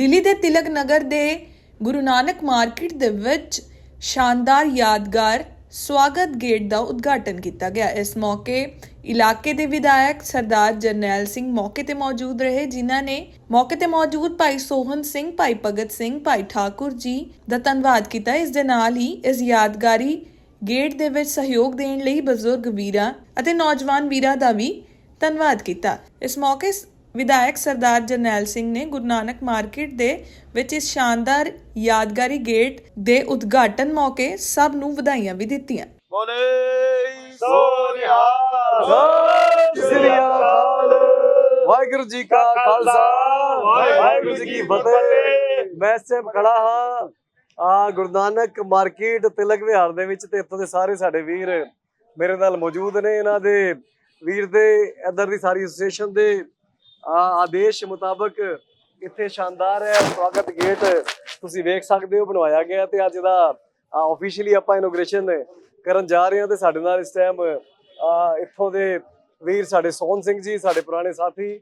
ਦਿੱਲੀ ਦੇ ਤਿਲਕ ਨਗਰ ਦੇ ਗੁਰੂ ਨਾਨਕ ਮਾਰਕੀਟ ਦੇ ਵਿੱਚ ਸ਼ਾਨਦਾਰ ਯਾਦਗਾਰ ਸਵਾਗਤ ਗੇਟ ਦਾ ਉਦਘਾਟਨ ਕੀਤਾ ਗਿਆ। ਇਸ ਮੌਕੇ ਇਲਾਕੇ ਦੇ ਵਿਧਾਇਕ ਸਰਦਾਰ ਜਰਨੈਲ ਸਿੰਘ ਮੌਕੇ ਤੇ ਮੌਜੂਦ ਰਹੇ, ਜਿਨ੍ਹਾਂ ਨੇ ਮੌਕੇ ਤੇ ਮੌਜੂਦ ਭਾਈ ਸੋਹਨ ਸਿੰਘ, ਭਾਈ ਭਗਤ ਸਿੰਘ, ਭਾਈ ਠਾਕੁਰ ਜੀ ਦਾ ਧੰਨਵਾਦ ਕੀਤਾ। ਇਸ ਦੇ ਨਾਲ ਹੀ ਇਸ ਯਾਦਗਾਰੀ ਗੇਟ ਦੇ ਵਿੱਚ ਸਹਿਯੋਗ ਦੇਣ ਲਈ ਬਜ਼ੁਰਗ ਵੀਰਾਂ ਅਤੇ ਨੌਜਵਾਨ ਵੀਰਾਂ ਦਾ ਵੀ ਧੰਨਵਾਦ ਕੀਤਾ। ਇਸ ਮੌਕੇ ਵਿਧਾਇਕ ਸਰਦਾਰ ਜਰਨੈਲ ਸਿੰਘ ਨੇ ਗੁਰੂ ਨਾਨਕ ਮਾਰਕੀਟ ਦੇ ਵਿੱਚ ਇਸ ਸ਼ਾਨਦਾਰ ਯਾਦਗਾਰੀ ਗੇਟ ਦੇ ਉਦਘਾਟਨ ਮੌਕੇ ਸਭ ਨੂੰ ਵਧਾਈਆਂ ਵੀ ਦਿੱਤੀਆਂ। ਬੋਲੇ ਸੋਨਿਆ ਸਤਿ ਸ੍ਰੀ ਅਕਾਲ। ਵਾਹਿਗੁਰੂ ਜੀ ਕਾ ਖਾਲਸਾ। ਵਾਹਿਗੁਰੂ ਜੀ ਕੀ ਫਤਿਹ। ਮੈਂ ਸੇਮ ਖੜਾ ਹਾਂ ਆ ਗੁਰੂ ਨਾਨਕ ਮਾਰਕੀਟ ਤਿਲਕ ਵਿਹਾਰ ਦੇ ਵਿੱਚ ਤੇ ਇੱਥੋਂ ਦੇ ਸਾਰੇ ਸਾਡੇ ਵੀਰ ਮੇਰੇ ਨਾਲ ਮੌਜੂਦ ਨੇ। ਇਹਨਾਂ ਦੇ ਵੀਰ ਦੇ ਇੱਧਰ ਦੀ ਸਾਰੀ ਐਸੋਸੀਏਸ਼ਨ ਦੇ ਆਦੇਸ਼ ਮੁਤਾਬਕ ਇੱਥੇ ਸ਼ਾਨਦਾਰ ਹੈ ਸਵਾਗਤ ਗੇਟ ਤੁਸੀਂ ਵੇਖ ਸਕਦੇ ਹੋ ਬਣਵਾਇਆ ਗਿਆ ਤੇ ਅੱਜ ਦਾ ਆਫੀਸ਼ੀਅਲੀ ਆਪਾਂ ਇਨੋਗ੍ਰੇਸ਼ਨ ਕਰਨ ਜਾ ਰਹੇ ਹਾਂ ਤੇ ਸਾਡੇ ਨਾਲ ਇਸ ਟਾਈਮ ਇੱਥੋਂ ਦੇ ਵੀਰ ਸਾਡੇ ਸੋਹਨ ਸਿੰਘ ਜੀ ਸਾਡੇ ਪੁਰਾਣੇ ਸਾਥੀ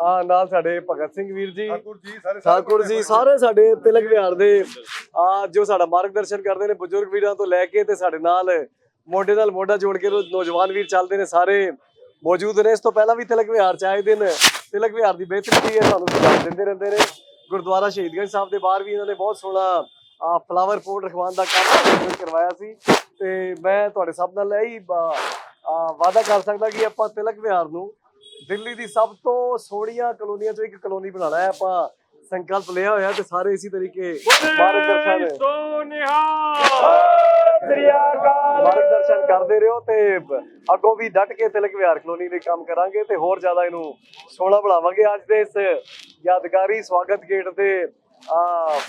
ਆ ਨਾਲ ਸਾਡੇ ਭਗਤ ਸਿੰਘ ਵੀਰ ਜੀ ਠਾਕੁਰ ਜੀ ਸਾਰੇ ਸਾਡੇ ਤਿਲਕ ਵਿਹਾਰ ਦੇ ਆ ਜੋ ਸਾਡਾ ਮਾਰਗਦਰਸ਼ਨ ਕਰਦੇ ਨੇ ਬਜ਼ੁਰਗ ਵੀਰਾਂ ਤੋਂ ਲੈ ਕੇ ਤੇ ਸਾਡੇ ਨਾਲ ਮੋਢੇ ਨਾਲ ਮੋਢਾ ਜੋੜ ਕੇ ਨੌਜਵਾਨ ਵੀਰ ਚੱਲਦੇ ਨੇ ਸਾਰੇ ਮੌਜੂਦ ਨੇ। ਇਸ ਤੋਂ ਪਹਿਲਾਂ ਵੀ ਤਿਲਕ ਵਿਹਾਰ ਚ ਆਏ ਦਿਨ ਤਿਲਕ ਵਿਹਾਰ ਦੀ ਬਿਹਤਰੀ ਹੈ ਸਾਨੂੰ ਸੁਝਾਅ ਦਿੰਦੇ ਰਹਿੰਦੇ ਨੇ। ਗੁਰਦੁਆਰਾ ਸ਼ਹੀਦਗੰਜ ਸਾਹਿਬ ਦੇ ਬਾਹਰ ਵੀ ਇਹਨਾਂ ਨੇ ਬਹੁਤ ਸੋਹਣਾ ਫਲਾਵਰ ਪੋਟ ਰਖਵਾਉਣ ਦਾ ਕੰਮ ਕਰਵਾਇਆ ਸੀ। ਤੇ ਮੈਂ ਤੁਹਾਡੇ ਸਭ ਨਾਲ ਇਹੀ ਵਾਅਦਾ ਕਰ ਸਕਦਾ ਕਿ ਆਪਾਂ ਤਿਲਕ ਵਿਹਾਰ ਨੂੰ ਦਿੱਲੀ ਦੀ ਸਭ ਤੋਂ ਸੋਹਣੀਆਂ ਕਲੋਨੀਆਂ ਚੋਂ ਇੱਕ ਕਲੋਨੀ ਬਣਾਉਣਾ ਹੈ। ਆਪਾਂ ਸੰਕਲਪ ਲਿਆ ਹੋਇਆ ਤੇ ਸਾਰੇ ਇਸੇ ਤਰੀਕੇ ਮਾਰਗਦਰਸ਼ਨ ਮਾਰਗਦਰਸ਼ਨ ਕਰਦੇ ਰਹੋ ਤੇ ਅੱਗੋਂ ਵੀ ਡਟ ਕੇ ਤਿਲਕ ਵਿਹਾਰ ਕਲੋਨੀ ਲਈ ਕੰਮ ਕਰਾਂਗੇ ਤੇ ਹੋਰ ਜ਼ਿਆਦਾ ਇਹਨੂੰ ਸੋਹਣਾ ਬਣਾਵਾਂਗੇ ਅੱਜ ਦੇ ਇਸ ਯਾਦਗਾਰੀ ਸਵਾਗਤ ਗੇਟ ਦੇ ਆ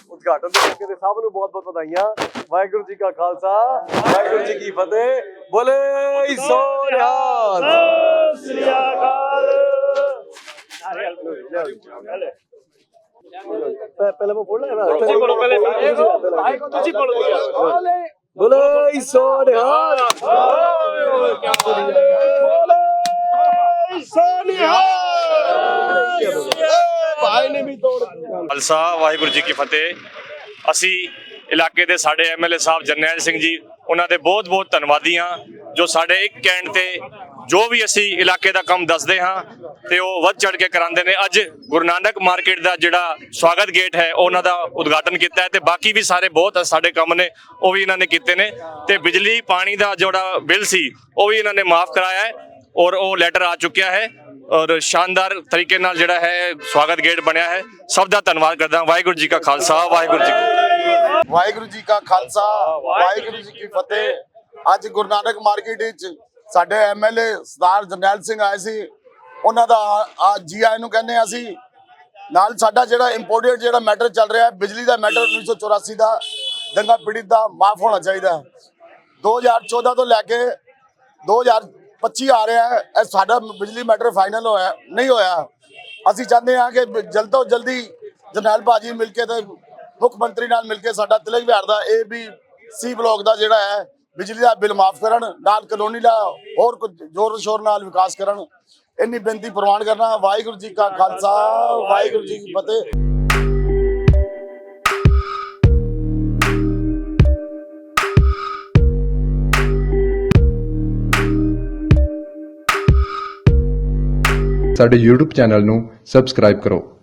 ਉਦਘਾਟਨ ਦੇ ਮੌਕੇ ਤੇ ਸਭ ਨੂੰ ਬਹੁਤ ਬਹੁਤ ਵਧਾਈਆਂ। ਵਾਹਿਗੁਰੂ ਜੀ ਕਾ ਖਾਲਸਾ ਵਾਹਿਗੁਰੂ ਜੀ ਕੀ ਫਤਿਹ। ਬੋਲੇ ਸੋਨਿਹਾਲ ਪਹਿ- ਪਹਿਲਾਂ ਮੈਂ ਬੋਲਣਾ ਹੈ ਤੁਸੀਂ ਬੋਲੋ ਪਹਿਲੇ ਤੁਸੀਂ ਬੋਲੋ। ਬੋਲੇ ਸੋਨਿਹਾਲ ਭਾਈ ਨੇ ਵੀ ਤੋੜ ਖਾਲਸਾ, ਵਾਹਿਗੁਰੂ ਜੀ ਕੀ ਫਤਿਹ। ਅਸੀਂ ਇਲਾਕੇ ਦੇ ਸਾਡੇ ਐਮਐਲਏ ਸਾਹਿਬ ਜਰਨੈਲ ਸਿੰਘ ਜੀ, ਉਹਨਾਂ ਦੇ ਬਹੁਤ-ਬਹੁਤ ਧੰਨਵਾਦੀ ਹਾਂ, ਜੋ ਸਾਡੇ ਇੱਕ ਕਹਿਣ ਤੇ ਜੋ ਵੀ ਅਸੀਂ ਇਲਾਕੇ ਦਾ ਕੰਮ ਦੱਸਦੇ ਹਾਂ ਤੇ ਉਹ ਵੱਧ ਚੜ ਕੇ ਕਰਾਉਂਦੇ ਨੇ। ਅੱਜ ਗੁਰੂ ਨਾਨਕ ਮਾਰਕੀਟ ਦਾ ਜਿਹੜਾ ਸਵਾਗਤ ਗੇਟ ਹੈ, ਉਹਨਾਂ ਦਾ ਉਦਘਾਟਨ ਕੀਤਾ ਹੈ ਤੇ ਬਾਕੀ ਵੀ ਸਾਰੇ ਬਹੁਤ ਸਾਡੇ ਕੰਮ ਨੇ, ਉਹ ਵੀ ਇਹਨਾਂ ਨੇ ਕੀਤੇ ਨੇ ਤੇ ਬਿਜਲੀ, ਪਾਣੀ ਦਾ ਜਿਹੜਾ ਬਿੱਲ ਸੀ, ਉਹ ਵੀ ਇਹਨਾਂ ਨੇ ਮਾਫ ਕਰਾਇਆ ਹੈ ਔਰ ਉਹ ਲੈਟਰ ਆ ਚੁੱਕਿਆ ਹੈ ਔਰ ਸ਼ਾਨਦਾਰ ਤਰੀਕੇ ਨਾਲ ਜਿਹੜਾ ਹੈ ਸਵਾਗਤ ਗੇਟ ਬਣਿਆ ਹੈ। ਸਭ ਦਾ ਧੰਨਵਾਦ ਕਰਦਾ ਵਾਹਿਗੁਰੂ ਜੀ ਕਾ ਖਾਲਸਾ, ਵਾਹਿਗੁਰੂ ਜੀ ਵਾਹਿਗੁਰੂ ਜੀ ਕਾ ਖਾਲਸਾ, ਵਾਹਿਗੁਰੂ ਜੀ ਕੀ ਫਤਿਹ। ਅੱਜ ਗੁਰੂ ਨਾਨਕ ਮਾਰਕੀਟ ਵਿੱਚ ਸਾਡੇ ਐਮਐਲਏ ਸਰਦਾਰ ਜਰਨੈਲ ਸਿੰਘ ਆਏ ਸੀ। ਉਹਨਾਂ ਦਾ ਆ ਜੀ ਆਇਆਂ ਨੂੰ ਕਹਿੰਦੇ ਹਾਂ ਅਸੀਂ। ਨਾਲ ਸਾਡਾ ਜਿਹੜਾ ਇੰਪੋਰਟਡ ਜਿਹੜਾ ਮੈਟਰ ਚੱਲ ਰਿਹਾ ਹੈ, ਬਿਜਲੀ ਦਾ ਮੈਟਰ 1984 ਦਾ, ਦੰਗਾ ਪੀੜਿਤ ਦਾ ਮਾਫ ਹੋਣਾ ਚਾਹੀਦਾ। ਹੈ 2014 ਤੋਂ ਲੈ ਕੇ 2025 ਆ ਰਿਹਾ ਹੈ, ਇਹ ਸਾਡਾ ਬਿਜਲੀ ਮੈਟਰ ਫਾਈਨਲ ਹੋਇਆ ਨਹੀਂ ਹੋਇਆ। ਅਸੀਂ ਚਾਹੁੰਦੇ ਹਾਂ ਕਿ ਜਲਦ ਤੋਂ ਜਲਦੀ ਜਰਨੈਲ ਬਾਜੀ ਮਿਲ ਕੇ ਤੇ ਮੁੱਖ ਮੰਤਰੀ ਨਾਲ ਮਿਲ ਕੇ ਸਾਡਾ ਤਿਲਕ ਵਿਹਾਰ ਦਾ ਏ ਬੀ ਸੀ ਬਲਾਕ ਦਾ ਜਿਹੜਾ ਹੈ ਬਿਜਲੀ ਦਾ ਬਿੱਲ ਮਾਫ ਕਰਨ, ਨਾਲ ਕਲੋਨੀ ਦਾ ਹੋਰ ਕੁਝ ਜ਼ੋਰ ਸ਼ੋਰ ਨਾਲ ਵਿਕਾਸ ਕਰਨ। ਇੰਨੀ ਬੇਨਤੀ ਪ੍ਰਵਾਨ ਕਰਨਾ, ਵਾਹਿਗੁਰੂ ਜੀ ਕਾ ਖਾਲਸਾ, ਵਾਹਿਗੁਰੂ ਜੀ ਕੀ ਫਤਿਹ। ਸਾਡੇ YouTube ਚੈਨਲ ਨੂੰ ਸਬਸਕ੍ਰਾਈਬ ਕਰੋ।